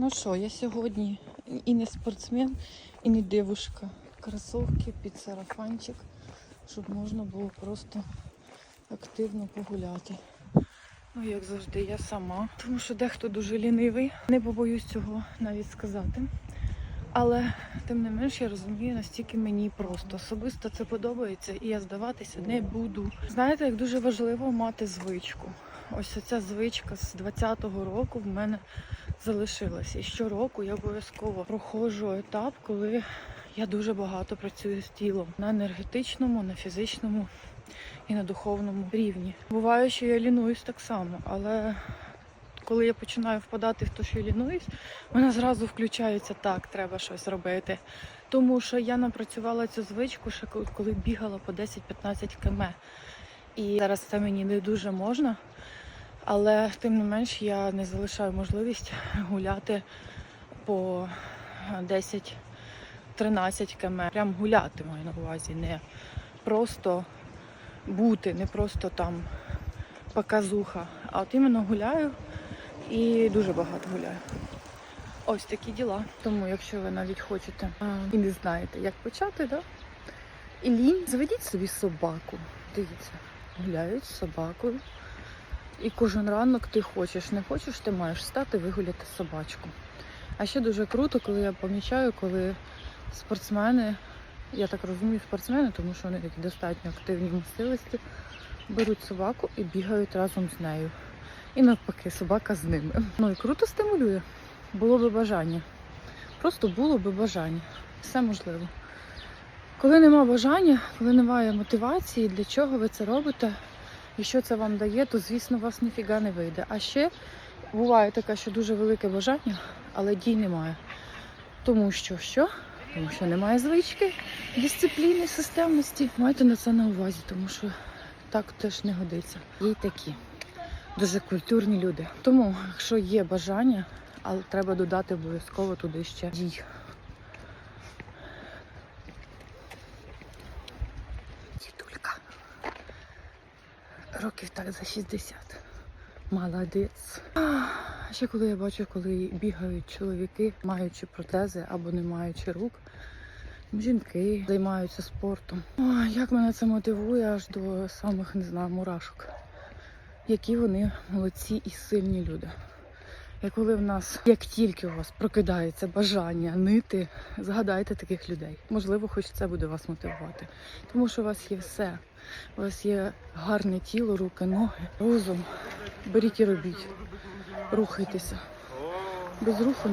Ну що, я сьогодні і не спортсмен, і не дівушка. Кросовки під сарафанчик, щоб можна було просто активно погуляти. Ну, як завжди, я сама. Тому що дехто дуже лінивий. Не побоюсь цього навіть сказати. Але тим не менш я розумію, настільки мені просто. Особисто це подобається, і я здаватися не буду. Знаєте, як дуже важливо мати звичку. Ось ця звичка з 20-го року в мене залишилася. І щороку я обов'язково проходжу етап, коли я дуже багато працюю з тілом на енергетичному, на фізичному і на духовному рівні. Буває, що я лінуюсь так само, але коли я починаю впадати в те, що я лінуюсь, мене зразу включається так, треба щось робити. Тому що я напрацювала цю звичку ще коли бігала по 10-15 км. І зараз це мені не дуже можна. Але тим не менш я не залишаю можливість гуляти по 10-13 км. Прям гуляти маю на увазі, не просто бути, не просто там показуха. А от іменно гуляю і дуже багато гуляю. Ось такі діла. Тому, якщо ви навіть хочете і не знаєте, як почати, да? і лінь, заведіть собі собаку. Дивіться, гуляють з собакою. І кожен ранок ти хочеш, не хочеш, ти маєш стати вигуляти собачку. А ще дуже круто, коли я помічаю, коли спортсмени, я так розумію, спортсмени, тому що вони такі достатньо активні в беруть собаку і бігають разом з нею. І навпаки, собака з ними. Ну і круто стимулює. Було би бажання. Просто було би бажання. Все можливо. Коли нема бажання, коли немає мотивації, для чого ви це робите, і що це вам дає, то звісно вас ніфіга не вийде. А ще буває таке, що дуже велике бажання, але дій немає. Тому що що? Тому що немає звички, дисципліни, системності. Майте на це на увазі, тому що так теж не годиться. Є й такі дуже культурні люди. Тому, якщо є бажання, але треба додати обов'язково туди ще дій. Років так за 60. Молодець. А, Ще коли я бачу, коли бігають чоловіки, маючи протези або не маючи рук, жінки займаються спортом. О, як мене це мотивує аж до самих, не знаю, мурашок. Які вони молодці і сильні люди. І коли в нас, як тільки у вас прокидається бажання нити, згадайте таких людей. Можливо, хоч це буде вас мотивувати. Тому що у вас є все. У вас є гарне тіло, руки, ноги, розум. Беріть і робіть. Рухайтеся. Без руху